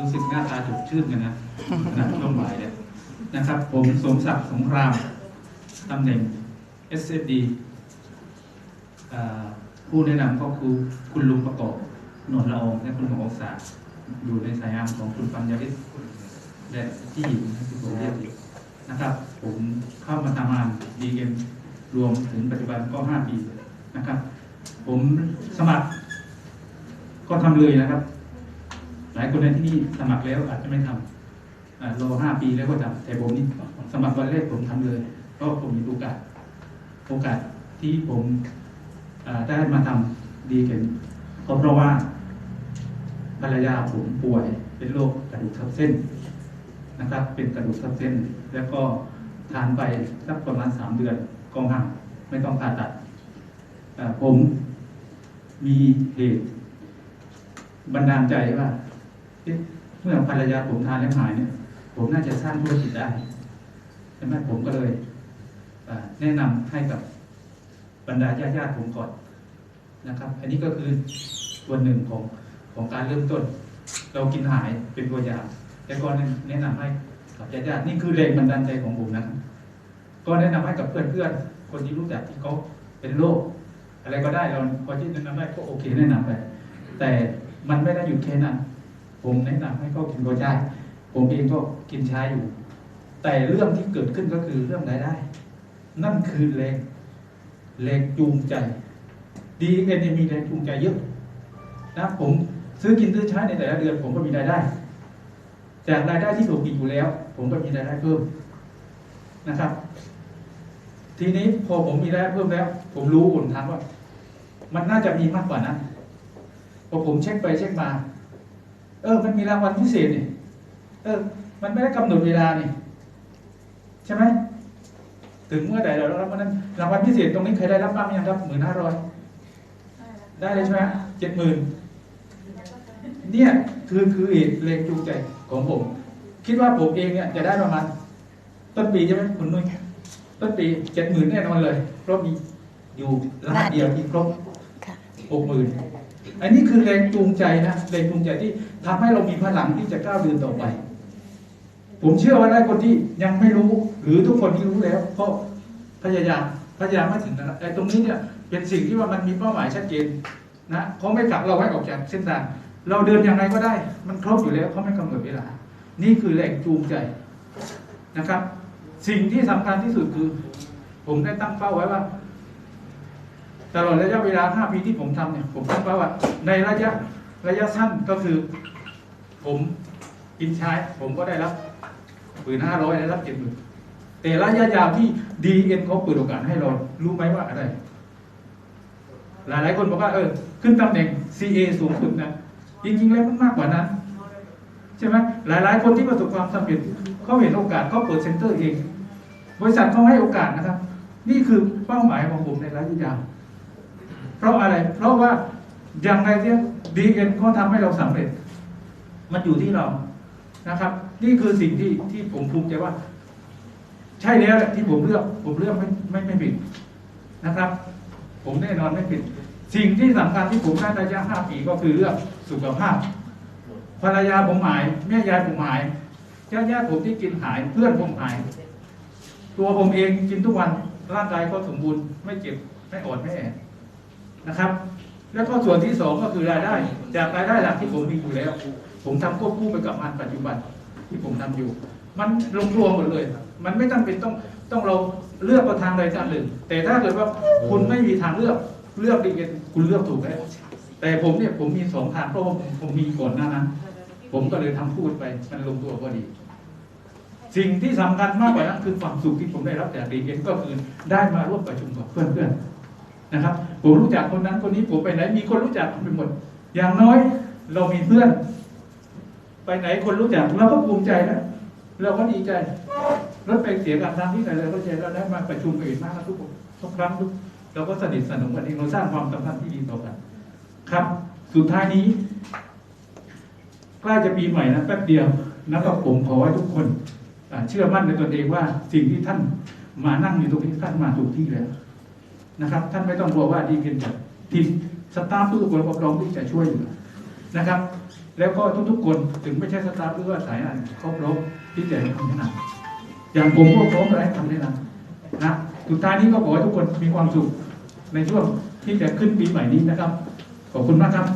รู้สึกหน้าตาสดชื่นกันนะขณะช่วงบ่ายเนี่ยนะครับ ผมสมศักดิ์สงครามตำแหน่ง SFD ผู้แนะนำก็คือคุณลุงประกอบนนทละองและคุณหมองศาอยู่ในสายงานของคุณปัญญาวิทย์และที่อยู่ที่ผมเรียกอยู่นะครับ ผมเข้ามาทำงานดีเอ็มรวมถึงปัจจุบันก็ 5 ปีนะครับ ผมสมัครก็ทำเลยนะครับ ลายคนในที่นี่สมัครแล้วอาจจะไม่ทำอ่ารอห้าปีแล้วก็ทำแต่ผมนี่สมัครวันแรกผมทำเลยเพราะผมมีโอกาส โอกาสที่ผมได้มาทำดีเก่งก็เพราะว่าภรรยาผมป่วยเป็นโรคกระดูกทับเส้นนะครับ เป็นกระดูกทับเส้น แล้วก็ทานไปสักประมาณสามเดือนก็ห่างไม่ต้องผ่าตัดผมมีเหตุบันดาลใจว่า เมื่อภรรยาผมทานแล้วหายเนี่ย ผมน่าจะสร้างธุรกิจได้ใช่ไหมผมก็เลยแนะนำให้กับบรรดาญาติญาติๆผมก่อนนะครับ อันนี้ก็คือส่วนหนึ่งของของการเริ่มต้น เรากินหายเป็นตัวอย่างแล้วก็แนะนำให้กับญาติญาติๆนี่คือแรงบันดาลใจของผมนะครับก็แนะนำให้กับเพื่อนเพื่อนๆคนที่รู้จักที่เขาเป็นโรคอะไรก็ได้เราพอที่แนะนำได้ก็โอเคแนะนำไป แต่มันไม่ได้หยุดแค่นั้น ผมแนะนำให้เขากินก็ได้ ผมเองก็กินใช้อยู่ แต่เรื่องที่เกิดขึ้นก็คือเรื่องรายได้ นั่นคือแรงแรงจูงใจ ดีเอ็นมีแรงจูงใจเยอะนะผมซื้อกินซื้อใช้ในแต่ละเดือน ผมก็มีรายได้ จากรายได้ที่ถูกกินอยู่แล้ว ผมก็มีรายได้เพิ่มนะครับ ทีนี้พอผมมีรายได้เพิ่มแล้ว ผมรู้หนทางว่า มันน่าจะมีมากกว่านั้นพอผมเช็คไปเช็คมา เออ มันมีรางวัลพิเศษนี่เออ มันไม่ได้กำหนดเวลานี่ใช่ไหมถึงเมื่อใดเรารับวันนั้นรางวัลพิเศษตรงนี้ใครได้รับบ้างยังครับหมื่นห้าร้อยได้เลยใช่ไหมเจ็ดหมื่นเนี่ยคือคือเหตุแรงจูงใจของผม คิดว่าผมเองเนี่ยจะได้ประมาณต้นปีใช่ไหมคุณนุ้ยต้นปีเจ็ดหมื่นแน่นอนเลยเพราะมีอยู่รหัสเดียวที่ครบค่ะหกหมื่น อันนี้คือแรงจูงใจนะแรงจูงใจที่ทำให้เรามีพลังที่จะก้าวเดินต่อไป ผมเชื่อว่าหลายคนที่ยังไม่รู้ หรือทุกคนที่รู้แล้ว ก็พยายามพยายามมาถึงนะครับแต่ตรงนี้เนี่ยเป็นสิ่งที่ว่ามันมีเป้าหมายชัดเจนนะเขาไม่ผลักเราให้ออกจากเส้นทางเราเดินอย่างไรก็ได้ มันครบอยู่แล้วเขาไม่กำหนดเวลา นี่คือแรงจูงใจนะครับ สิ่งที่สำคัญที่สุดคือ ผมได้ตั้งเป้าไว้ว่า ตลอดระยะเวลา 5 ปีที่ผมทำเนี่ย ผมตั้งเป้าว่าในระยะระยะสั้นก็คือ ผมกินใช้ ผมก็ได้รับหมื่นห้าร้อยได้รับเจ็ดหมื่นแต่ระยะยาวที่ดีเอ็นเขาเปิดโอกาสให้เรารู้ไหมว่าอะไร หลายหลายคนบอกว่าเออ ขึ้นตำแหน่ง CA สูงสุดนะจริงๆแล้วมันมากกว่านั้น ใช่ไหมหลายๆคนที่ประสบความสำเร็จเขาเห็นโอกาสเขาเปิดเซ็นเตอร์เอง บริษัทเขาให้โอกาสนะครับ นี่คือเป้าหมายของผมในระยะยาว เพราะอะไร เพราะว่าอย่างไรเนี่ยดีเอ็นเขาทำให้เราสำเร็จ มันอยู่ที่เรานะครับ นี่คือสิ่งที่ที่ผมภูมิใจว่า ใช่แล้วแหละที่ผมเลือก ผมเลือกไม่ไม่ไม่ผิดนะครับ ผมแน่นอนไม่ผิด สิ่งที่สำคัญที่ผมได้ระยะห้าปีก็คือเรื่องสุขภาพภรรยาผมหายแม่ยายผมหายญาติญาติผมที่กินหายเพื่อนผมหาย ตัวผมเองกินทุกวันร่างกายก็สมบูรณ์ไม่เจ็บไม่อ่อนไม่แอ นะครับ แล้วก็ส่วนที่สองก็คือรายได้ จากรายได้หลักที่ผมมีอยู่แล้ว ผมทำควบคู่ไปกับงานปัจจุบันที่ผมทำอยู่ มันลงตัวหมดเลย มันไม่จำเป็นต้องต้องเราเลือกประทางใดทางหนึ่ง แต่ถ้าเกิดว่าคุณไม่มีทางเลือกเลือกดีเอ็นคุณเลือกถูกแล้วแต่ผมเนี่ยผมมีสองทางเพราะว่าผมผมมีก่อนหน้านั้น ผมก็เลยทำพูดไปมันลงตัวพอดี สิ่งที่สำคัญมากกว่านั้นคือความสุขที่ผมได้รับจากดีเอ็นก็คือได้มาร่วมประชุมกับเพื่อนๆ นะครับ ผมรู้จักคนนั้นคนนี้ผมไปไหน มีคนรู้จักไปหมด อย่างน้อยเรามีเพื่อน ไปไหนคนรู้จักเราก็ภูมิใจนะเราก็ดีใจรถไปเสียการทางที่ไหนเราก็ใจเราได้มาประชุมกันอีกมากทุกคนทุกครั้งทุกเราก็สนิทสนมกันเองเราสร้างความสัมพันธ์ที่ดีต่อกัน ครับ สุดท้ายนี้ใกล้จะปีใหม่นะแป๊บเดียวนะครับผมขอให้ทุกคนเชื่อมั่นในตนเองว่าสิ่งที่ท่านมานั่งอยู่ตรงนี้ท่านมาถูกที่แล้ว นะครับ ท่านไม่ต้องกลัวว่าดีเกินจากทีมสตาฟทุกคนรับรองที่จะช่วยอยู่นะครับ แล้วก็ทุกๆคนถึงไม่ใช่สตาฟหรือว่าสายงานเขาพร้อมที่จะให้คำแนะนำอย่างผมก็พร้อมให้คำแนะนำนะสุดท้ายนี้ก็ขอให้ทุกคนมีความสุขในช่วงที่จะขึ้นปีใหม่นี้นะครับ ขอบคุณมากครับ